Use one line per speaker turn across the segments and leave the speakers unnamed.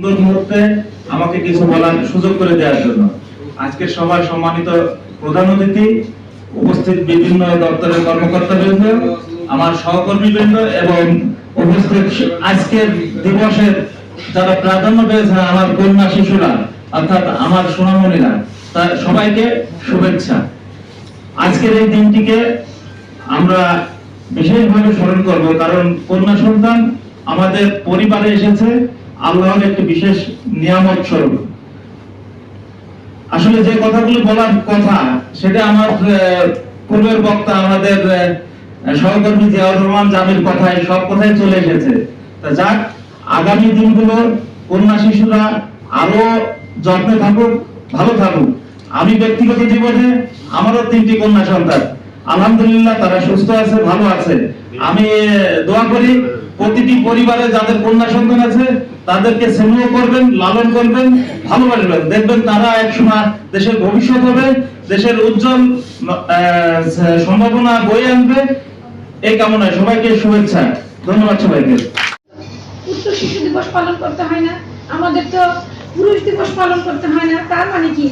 সুন্দর মুহূর্তে আমাকে কিছু বলার সুযোগ করে দেওয়ার জন্য। সম্মানিত প্রধান অতিথি, উপস্থিত বিভিন্ন দপ্তরের আমার এবং উপস্থিত আজকের দিবসের যারা প্রাধান্য আমার কন্যা শিশুরা, অর্থাৎ আমার সোনামণিরা, তার সবাইকে শুভেচ্ছা। আজকের এই দিনটিকে আমরা বিশেষভাবে স্মরণ করব, কারণ কন্যা সন্তান আমাদের পরিবারে এসেছে আল্লাহর একটি বিশেষ নিয়ামত স্বরূপ। আসলে যে কথাগুলো বলার কথা, সেটা আমার পূর্বের বক্তা আমাদের সহকর্মী জিয়াউর রহমান জামির কথায়, সব কথাই চলে এসেছে। তা যাক, আগামী দিনগুলো কন্যা শিশুরা আরও যত্নে থাকুক, ভালো থাকুক। আমি ব্যক্তিগত জীবনে আমারও তিনটি কন্যা সন্তান। আলহামদুলিল্লাহ তারা সুস্থ আছে, ভালো আছে। আমি দোয়া করি প্রতিটি পরিবারে যাদের কন্যা সন্তান আছে, তাদেরকে স্নেহ করবেন, লালন করবেন ভালোবাসবেন দেখবেন তারা একসময় দেশের ভবিষ্যৎ হবে, দেশের উজ্জ্বল সম্ভাবনা বয়ে আনবে। এই কামনায় সবাইকে শুভেচ্ছা। ধন্যবাদ সবাইকে।
পুত্র শিশু দিবস পালন করতে হয় না, আমাদের তো পুরুষ দিবস পালন করতে হয় না, তার মানে কি?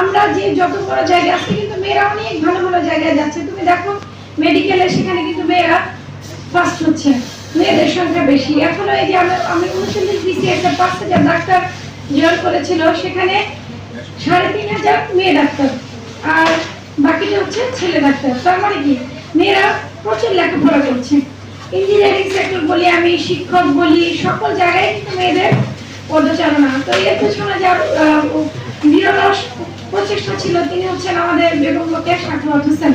আমরা যে যত বড় জায়গায় আজকে কিন্তু মেয়েরা অনেক ভালো ভালো জায়গায় যাচ্ছে। তুমি দেখো মেডিকেলে সেখানে কিন্তু মেয়েরা ফার্স্ট হচ্ছে মেয়েদের সংখ্যা বেশি। এখনও এই যে আমি উনচল্লিশ দিচ্ছি, একটা পাঁচ হাজার ডাক্তার জয়েন করেছিল, সেখানে সাড়ে তিন হাজার মেয়ে ডাক্তার। আর বাকিটা হচ্ছে ছেলে ডাক্তার। তার মানে কি? মেয়েরা প্রচুর লেখাপড়া করছে। ইঞ্জিনিয়ারিং সেক্টর বলি আমি, শিক্ষক বলি, সকল জায়গায় কিন্তু মেয়েদের পদচারণা। তো এর পেছনে যার নিরলস প্রচেষ্টা ছিল। তিনি হচ্ছেন আমাদের বেগম লোকের সাখাওয়াত হোসেন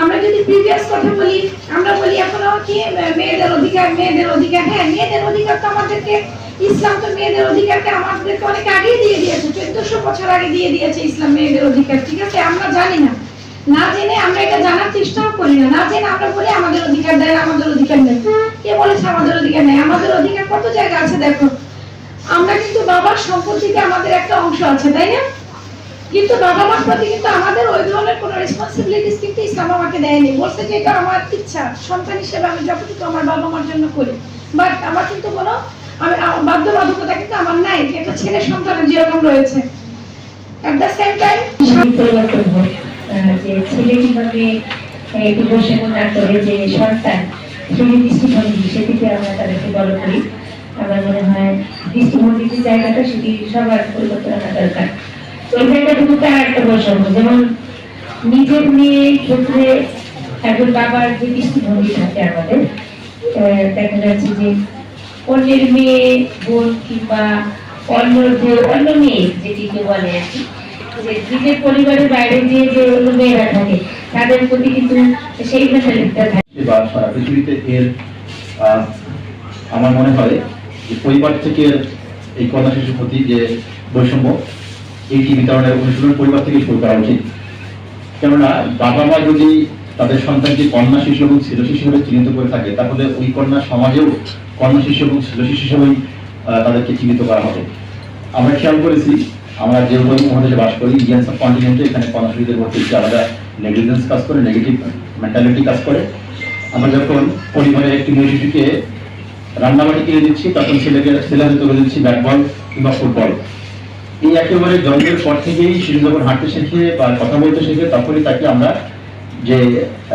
আমরা যদি প্রিভিয়াস কথা বলি, আমরা বলি এখনও কি মেয়েদের অধিকার মেয়েদের অধিকার হ্যাঁ মেয়েদের অধিকার তো আমাদেরকে, ইসলাম তো মেয়েদের অধিকারকে আমাদেরকে অনেক আগেই দিয়ে দিয়েছে, চোদ্দশো বছর আগে দিয়ে দিয়েছে ইসলাম মেয়েদের অধিকার, ঠিক আছে? আমরা জানি না। না জেনে আমরা এটা জানার চেষ্টাও করি না। না জেনে আমরা বলি আমাদের অধিকার দেয় আমাদের অধিকার নেই। কে বলেছে আমাদের অধিকার নেই? আমাদের অধিকার কত জায়গা আছে দেখো? আমরা কিন্তু বাবার সম্পত্তিতে আমাদের একটা অংশ আছে, তাই না? কিন্তু বাবা মার প্রতি কিন্তু আমাদের ওই ধরনের কোনো রেসপন্সিবিলিটিস কিন্তু ইসলাম আমাকে দেয়নি। বলছে যে এটা আমার ইচ্ছা, সন্তান হিসেবে আমি যতটুকু আমার বাবা মার জন্য করি। বাট আমার কিন্তু কোনো, আমি বাধ্যবাধকতা কিন্তু আমার নাই এটা ছেলে সন্তানের যেরকম রয়েছে। অ্যাট দ্য সেম টাইম
যে ছেলে কীভাবে মনে যে সন্তান সেই দৃষ্টিভঙ্গি সেদিকে আমরা তাদেরকে বড় করি। আমার মনে হয় দৃষ্টিভঙ্গির যে জায়গাটা, সেটি সবার পরিবর্তন আনা দরকার তো এই জায়গাটা কিন্তু তার একটা বৈষম্য যেমন নিজের মেয়ে ক্ষেত্রে একজন বাবার যে দৃষ্টিভঙ্গি থাকে আমাদের দেখা যাচ্ছে যে অন্যের মেয়ে বোন কিংবা অন্য যে অন্য মেয়ে যেটিকে বলে আর কি, যে নিজের পরিবারের বাইরে যে যে অন্য মেয়েরা থাকে, তাদের প্রতি কিন্তু সেই মেন্টালিটিটা থাকে।
বা সারা আমার মনে হয় যে পরিবার থেকে এই কন্যা শিশুর প্রতি যে বৈষম্য এইটি বিতরণের অনুশীলন পরিবার থেকে শুরু করা উচিত? কেননা বাবা মা যদি তাদের সন্তানকে কন্যা, শিশু এবং ছেলে শিশু হিসেবে চিহ্নিত করে থাকে, তাহলে ওই কন্যা সমাজেও কন্যা শিশু এবং ছেলে শিশু হিসেবেই তাদেরকে চিহ্নিত করা হবে। আমরা খেয়াল করেছি, আমরা যে মহাদেশে বাস করি ইন্ডিয়ান সাব কন্টিনেন্টে এখানে কন্যা শিশুদের প্রতি একটি আলাদা নেগলিজেন্স কাজ করে নেগেটিভ মেন্টালিটি কাজ করে। আমরা যখন পরিবারের একটি মেয়ে শিশুকে রান্নাবাড়ি কিনে দিচ্ছি, তখন ছেলেকে ছেলে হাতে তুলে দিচ্ছি ব্যাট বল কিংবা ফুটবল। এই একেবারে জন্মের পর থেকেই যখন হাঁটতে শেখে বা কথা বলতে শেখে, তখনই তাকে আমরা যে